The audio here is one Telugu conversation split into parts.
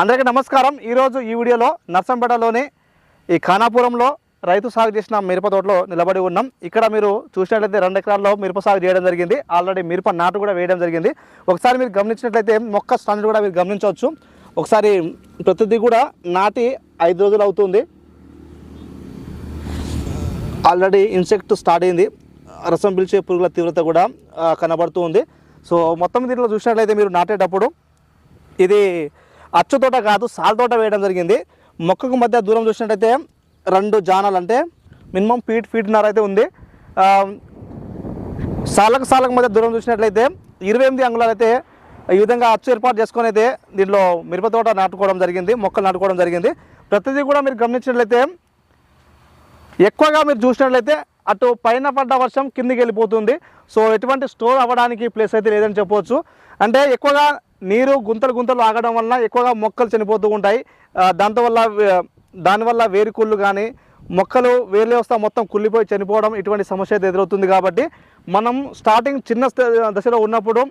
అందరికీ నమస్కారం. ఈరోజు ఈ వీడియోలో నర్సంపేటలోని ఈ ఖానాపురంలో రైతు సాగు చేసిన మిరప తోటలో నిలబడి ఉన్నాం. ఇక్కడ మీరు చూసినట్లయితే రెండు ఎకరాల్లో మిరప సాగు చేయడం జరిగింది. ఆల్రెడీ మిరప నాటు కూడా వేయడం జరిగింది. ఒకసారి మీరు గమనించినట్లయితే మొక్క స్టాండ్ కూడా మీరు గమనించవచ్చు. ఒకసారి ప్రతిదీ కూడా నాటి ఐదు రోజులు అవుతుంది. ఆల్రెడీ ఇన్సెక్ట్ స్టార్ట్ అయింది. రసం పిలిచే పురుగుల తీవ్రత కూడా కనబడుతూ ఉంది. సో మొత్తం దీంట్లో చూసినట్లయితే మీరు నాటేటప్పుడు ఇది అచ్చు తోట కాదు సాల్ తోట వేయడం జరిగింది. మొక్కకు మధ్య దూరం చూసినట్టయితే రెండు జానాలు అంటే మినిమం ఫీట్ ఫీట్నర అయితే ఉంది. సాలకు సాలకు మధ్య దూరం చూసినట్లయితే ఇరవై ఎనిమిది అంగుళాలు అయితే ఈ విధంగా అచ్చు ఏర్పాటు చేసుకొని అయితే దీంట్లో మిరప తోట నాటుకోవడం జరిగింది మొక్కలు నాటుకోవడం జరిగింది. ప్రతిదీ కూడా మీరు గమనించినట్లయితే ఎక్కువగా మీరు చూసినట్లయితే అటు పైన పడ్డ వర్షం కిందికి వెళ్ళిపోతుంది. సో ఎటువంటి స్టోర్ అవ్వడానికి ప్లేస్ అయితే లేదని చెప్పవచ్చు అంటే ఎక్కువగా నీరు గుంతలు గుంతలు ఆగడం వలన ఎక్కువగా మొక్కలు చనిపోతూ ఉంటాయి. ఆ, దాంతో వల్ల దానివల్ల వేరుకుళ్ళు కానీ మొక్కలు వేర్లే వస్తా మొత్తం కుళ్ళిపోయి చనిపోవడం ఇటువంటి సమస్య అయితే ఎదురవుతుంది కాబట్టి మనం స్టార్టింగ్ చిన్న స్థ- దశలో ఉన్నప్పుడు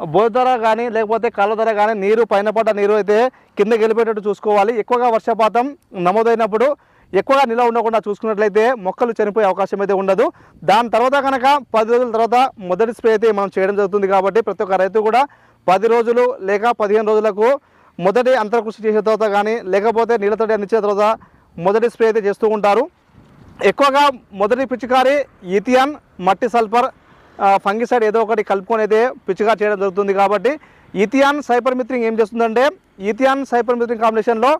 బోధర ధర కానీ లేకపోతే కాళ్ళ ధర కానీ నీరు పైన పడ్డ నీరు అయితే కిందకి వెళ్ళిపోయేటట్టు చూసుకోవాలి. ఎక్కువగా వర్షపాతం నమోదైనప్పుడు ఎక్కువగా నిల్వ ఉండకుండా చూసుకున్నట్లయితే మొక్కలు చనిపోయే అవకాశం అయితే ఉండదు. దాని తర్వాత కనుక పది రోజుల తర్వాత మొదటి స్ప్రే అయితే మనం చేయడం జరుగుతుంది కాబట్టి ప్రతి ఒక్క రైతు కూడా పది రోజులు లేక పదిహేను రోజులకు మొదటి అంతర్కృషి చేసిన తర్వాత కానీ లేకపోతే నీళ్ళతోటి అందించిన తర్వాత మొదటి స్ప్రే అయితే చేస్తూ ఉంటారు. ఎక్కువగా మొదటి పిచికారి ఇథియాన్ మట్టి సల్ఫర్ ఫంగిసైడ్ ఏదో ఒకటి కలుపుకొని అయితే పిచికా చేయడం జరుగుతుంది కాబట్టి ఇథియాన్ సైపర్ మిత్రింగ్ ఏం చేస్తుందంటే ఇథియాన్ సైపర్ మిత్రింగ్ కాంబినేషన్లో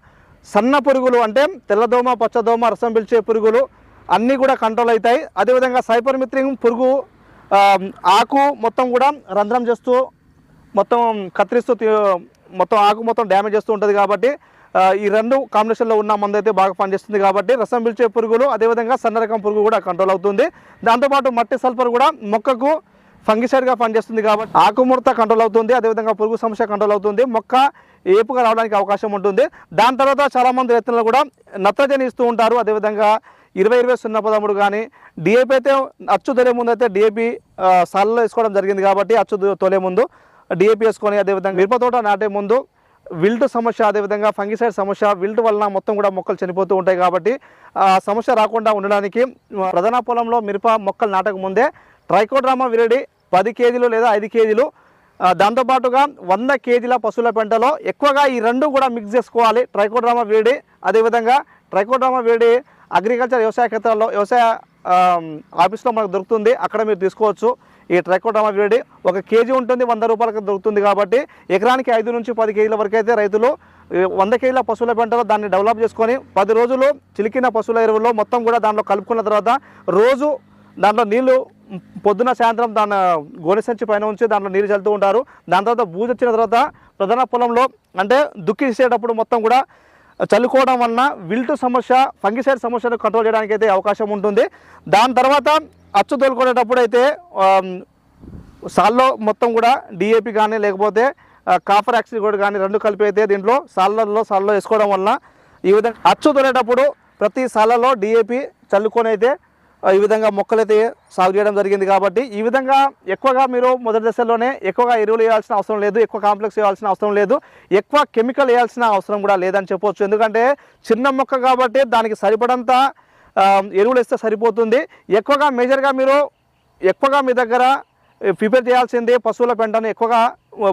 సన్న పురుగులు అంటే తెల్లదోమ పచ్చదోమ రసం పిలిచే పురుగులు అన్నీ కూడా కంట్రోల్ అవుతాయి. అదేవిధంగా సైపర్ మిత్రింగ్ పురుగు ఆకు మొత్తం కూడా రంధ్రం చేస్తూ మొత్తం కత్తిరిస్తూ మొత్తం ఆకు మొత్తం డ్యామేజ్ చేస్తూ ఉంటుంది కాబట్టి ఈ రెండు కాంబినేషన్లో ఉన్న మందు అయితే బాగా పనిచేస్తుంది కాబట్టి రసం పిలిచే పురుగులు అదేవిధంగా సన్న రకం పురుగు కూడా కంట్రోల్ అవుతుంది. దాంతోపాటు మట్టి సల్ఫర్ కూడా మొక్కకు ఫంగిసైడ్గా పనిచేస్తుంది కాబట్టి ఆకుముడత కంట్రోల్ అవుతుంది అదేవిధంగా పురుగు సమస్య కంట్రోల్ అవుతుంది మొక్క ఏపుగా రావడానికి అవకాశం ఉంటుంది. దాని తర్వాత చాలామంది రైతులు కూడా నత్రజని ఇస్తూ ఉంటారు అదేవిధంగా ఇరవై ఇరవై సున్నా పదమూడు కానీ డిఏపి అయితే అచ్చు తొలే ముందు అయితే డిఏపి సాల్లో వేసుకోవడం జరిగింది కాబట్టి అచ్చు తొలే ముందు డిఏపి వేసుకొని అదేవిధంగా మిరప తోట నాటే ముందు విల్ట్ సమస్య అదేవిధంగా ఫంగిసైడ్ సమస్య విల్ట్ వలన మొత్తం కూడా మొక్కలు చనిపోతూ ఉంటాయి కాబట్టి ఆ సమస్య రాకుండా ఉండడానికి ప్రధాన పొలంలో మిరప మొక్కలు నాటక ముందే ట్రైకోడ్రామా విరడి పది కేజీలు లేదా ఐదు కేజీలు. దాంతోపాటుగా వంద కేజీల పశువుల పెంటలో ఎక్కువగా ఈ రెండు కూడా మిక్స్ చేసుకోవాలి. ట్రైకోడ్రామా వేడి అదేవిధంగా ట్రైకోడ్రామా వేడి అగ్రికల్చర్ వ్యవసాయ క్షేత్రాల్లో వ్యవసాయ ఆఫీస్లో మనకు దొరుకుతుంది. అక్కడ మీరు తీసుకోవచ్చు. ఈ ట్రైకోడ్రామా వేడి ఒక కేజీ ఉంటుంది వంద రూపాయలకు దొరుకుతుంది కాబట్టి ఎకరానికి ఐదు నుంచి పది కేజీల వరకు అయితే రైతులు వంద కేజీల పశువుల పెంటలో దాన్ని డెవలప్ చేసుకొని పది రోజులు చిలికిన పశువుల ఎరువులో మొత్తం కూడా దాంట్లో కలుపుకున్న తర్వాత రోజు దాంట్లో నీళ్ళు పొద్దున సాయంత్రం దాని గోనె సంచి పైన ఉంచి దాంట్లో నీరు చల్లుతూ ఉంటారు. దాని తర్వాత బూజు వచ్చిన తర్వాత ప్రధాన పొలంలో అంటే దుక్కిసేటప్పుడు మొత్తం కూడా చల్లుకోవడం వలన విల్టు సమస్య ఫంగిసైడ్ సమస్యను కంట్రోల్ చేయడానికి అయితే అవకాశం ఉంటుంది. దాని తర్వాత అచ్చు తోలుకునేటప్పుడు అయితే సాల్లో మొత్తం కూడా డిఏపి కానీ లేకపోతే కాపర్ యాక్సిడ్ కానీ రెండు కలిపి అయితే దీంట్లో సాళ్ళల్లో సాల్లో వేసుకోవడం వలన ఈ విధంగా అచ్చు తోలేటప్పుడు ప్రతి సాలలో డిఏపి చల్లుకొని అయితే ఈ విధంగా మొక్కలైతే సాగు చేయడం జరిగింది కాబట్టి ఈ విధంగా ఎక్కువగా మీరు మొదటి దశలోనే ఎక్కువగా ఎరువులు వేయాల్సిన అవసరం లేదు ఎక్కువ కాంప్లెక్స్ వేయాల్సిన అవసరం లేదు ఎక్కువ కెమికల్ వేయాల్సిన అవసరం కూడా లేదని చెప్పొచ్చు. ఎందుకంటే చిన్న మొక్క కాబట్టి దానికి సరిపడంత ఎరువులు వేస్తే సరిపోతుంది. ఎక్కువగా మేజర్గా మీరు ఎక్కువగా మీ దగ్గర ప్రిపేర్ చేయాల్సింది పశువుల పెంటను ఎక్కువగా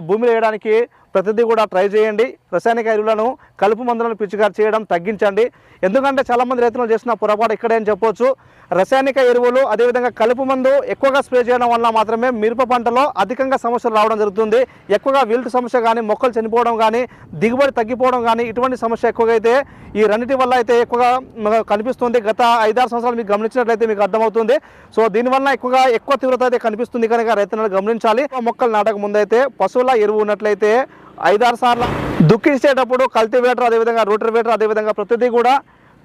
భూమిలో వేయడానికి ప్రతిదీ కూడా ట్రై చేయండి. రసాయనిక ఎరువులను కలుపు మందులను పిచికారి చేయడం తగ్గించండి. ఎందుకంటే చాలామంది రైతులు చేసిన పొరపాటు ఇక్కడే అని చెప్పొచ్చు. రసాయనిక ఎరువులు అదేవిధంగా కలుపు మందు ఎక్కువగా స్ప్రే చేయడం వల్ల మాత్రమే మిరప పంటలో అధికంగా సమస్యలు రావడం జరుగుతుంది. ఎక్కువగా విల్ట్ సమస్య కానీ మొక్కలు చనిపోవడం కానీ దిగుబడి తగ్గిపోవడం కానీ ఇటువంటి సమస్య ఎక్కువగా అయితే ఈ రెండింటి వల్ల అయితే ఎక్కువగా మనకు కనిపిస్తుంది. గత ఐదారు సంవత్సరాలు మీకు గమనించినట్లయితే మీకు అర్థమవుతుంది. సో దీనివల్ల ఎక్కువగా ఎక్కువ తీవ్రత అయితే కనిపిస్తుంది కనుక రైతులను గమనించాలి. మొక్కలు నాటక ముందైతే పశువుల ఎరువు ఉన్నట్లయితే ఐదారు సార్లు దుక్కిసేటప్పుడు కల్టివేటర్ అదేవిధంగా రోటర్వేటర్ అదేవిధంగా ప్రతిదీ కూడా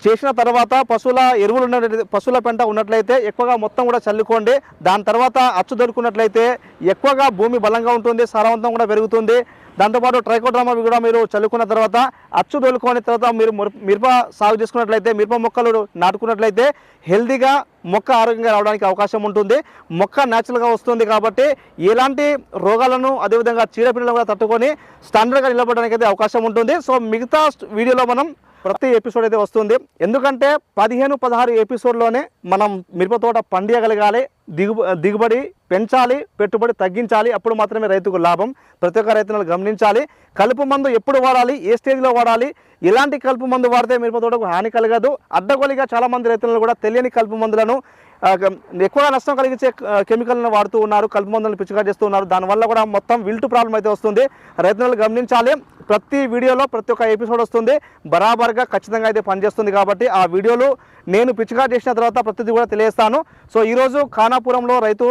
చేసిన తర్వాత పశువుల ఎరువులు ఉన్నట్లయితే పశువుల పెంట ఉన్నట్లయితే ఎక్కువగా మొత్తం కూడా చల్లుకోండి. దాని తర్వాత అచ్చు దొరుకున్నట్లయితే ఎక్కువగా భూమి బలంగా ఉంటుంది సారవంతం కూడా పెరుగుతుంది. దాంతోపాటు ట్రైకోడ్రామా కూడా మీరు చల్లుకున్న తర్వాత అచ్చు దొలుకొని తర్వాత మీరు మిరప- సాగు చేసుకున్నట్లయితే మిరప మొక్కలు నాటుకున్నట్లయితే హెల్దీగా మొక్క ఆరోగ్యంగా రావడానికి అవకాశం ఉంటుంది. మొక్క న్యాచురల్గా వస్తుంది కాబట్టి ఎలాంటి రోగాలను అదేవిధంగా చీడపిల్లలు కూడా తట్టుకొని స్టాండర్డ్గా నిలబడడానికి అయితే అవకాశం ఉంటుంది. సో మిగతా వీడియోలో మనం ప్రతి ఎపిసోడ్ అయితే వస్తుంది. ఎందుకంటే పదిహేను పదహారు ఎపిసోడ్లోనే మనం మిరప తోట పండియగలగాలి దిగు దిగుబడి పెంచాలి పెట్టుబడి తగ్గించాలి. అప్పుడు మాత్రమే రైతుకు లాభం. ప్రతి ఒక్క రైతులను గమనించాలి. కలుపు మందు ఎప్పుడు వాడాలి ఏ స్టేజ్లో వాడాలి ఎలాంటి కలుపు మందు వాడితే మిరప తోటకు హాని కలగదు. అడ్డగోలిగా చాలామంది రైతులను కూడా తెలియని కలుపు మందులను ఎక్కువగా నష్టం కలిగించే కెమికల్ని వాడుతూ ఉన్నారు కలుపు మందులను పిచ్చిగా చేస్తూ ఉన్నారు. దానివల్ల కూడా మొత్తం విల్టు ప్రాబ్లం అయితే వస్తుంది. రైతులను గమనించాలి. ప్రతి వీడియోలో ప్రతి ఒక్క ఎపిసోడ్ వస్తుంది. బరాబర్గా ఖచ్చితంగా అయితే పనిచేస్తుంది కాబట్టి ఆ వీడియోలు నేను పిచ్చిగా చేసిన తర్వాత ప్రతిదీ కూడా తెలియజేస్తాను. సో ఈరోజు ఖానాపురంలో రైతు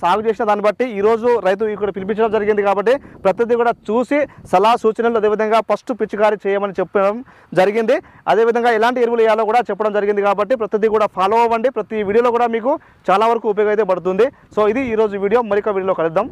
సాగు చేసిన దాన్ని బట్టి ఈరోజు రైతు ఇక్కడ పిలిపించడం జరిగింది కాబట్టి ప్రతిదీ కూడా చూసి సలహా సూచనలు అదేవిధంగా ఫస్ట్ పిచ్చికారి చేయమని చెప్పడం జరిగింది. అదేవిధంగా ఎలాంటి ఎరువులు వేయాలో కూడా చెప్పడం జరిగింది కాబట్టి ప్రతిదీ కూడా ఫాలో అవ్వండి. ప్రతి వీడియోలో కూడా మీకు చాలా వరకు ఉపయోగం అయితే పడుతుంది. సో ఇది ఈరోజు వీడియో. మరిక వీడియోలో కలుద్దాం.